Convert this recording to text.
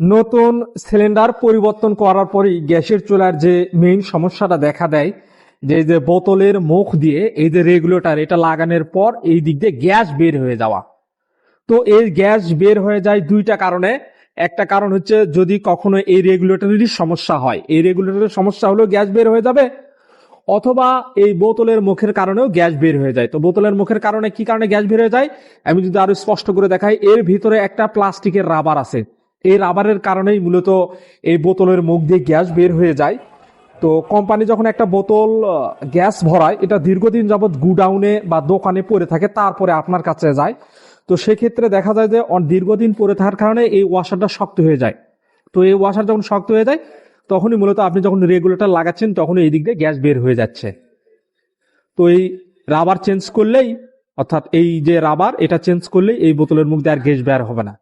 নতুন সিলিন্ডার পরিবর্তন করার পরেই গ্যাসের চুলার যে মেইন সমস্যাটা দেখা দেয়, যে যে বোতলের মুখ দিয়ে এই যে রেগুলেটর এটা লাগানোর পর এই দিক দিয়ে গ্যাস বের হয়ে যাওয়া। তো এই গ্যাস বের হয়ে যায় দুইটা কারণে। একটা কারণ হচ্ছে যদি কখনো এই রেগুলেটরেরই সমস্যা হয়, এই রেগুলেটরের সমস্যা হলেও গ্যাস বের হয়ে যাবে, অথবা এই বোতলের মুখের কারণেও গ্যাস বের হয়ে যায়। তো বোতলের মুখের কারণে কি কারণে গ্যাস বের হয়ে যায়? আমি যদি আরও স্পষ্ট করে দেখাই, এর ভিতরে একটা প্লাস্টিকের রাবার আছে। এই রাবারের কারণেই মূলত এই বোতলের মুখ দিয়ে গ্যাস বের হয়ে যায়। তো কোম্পানি যখন একটা বোতল গ্যাস ভরায়, এটা দীর্ঘদিন যাবৎ গুডাউনে বা দোকানে পড়ে থাকে, তারপরে আপনার কাছে যায়। তো সেক্ষেত্রে দেখা যায় যে দীর্ঘদিন পড়ে থাকার কারণে এই ওয়াশারটা শক্ত হয়ে যায়। তো এই ওয়াশার যখন শক্ত হয়ে যায়, তখনই মূলত আপনি যখন রেগুলেটর লাগাচ্ছেন তখন এই দিক দিয়ে গ্যাস বের হয়ে যাচ্ছে। তো এই রাবার চেঞ্জ করলেই, অর্থাৎ এই যে রাবার, এটা চেঞ্জ করলেই এই বোতলের মুখ দিয়ে আর গ্যাস বের হবে না।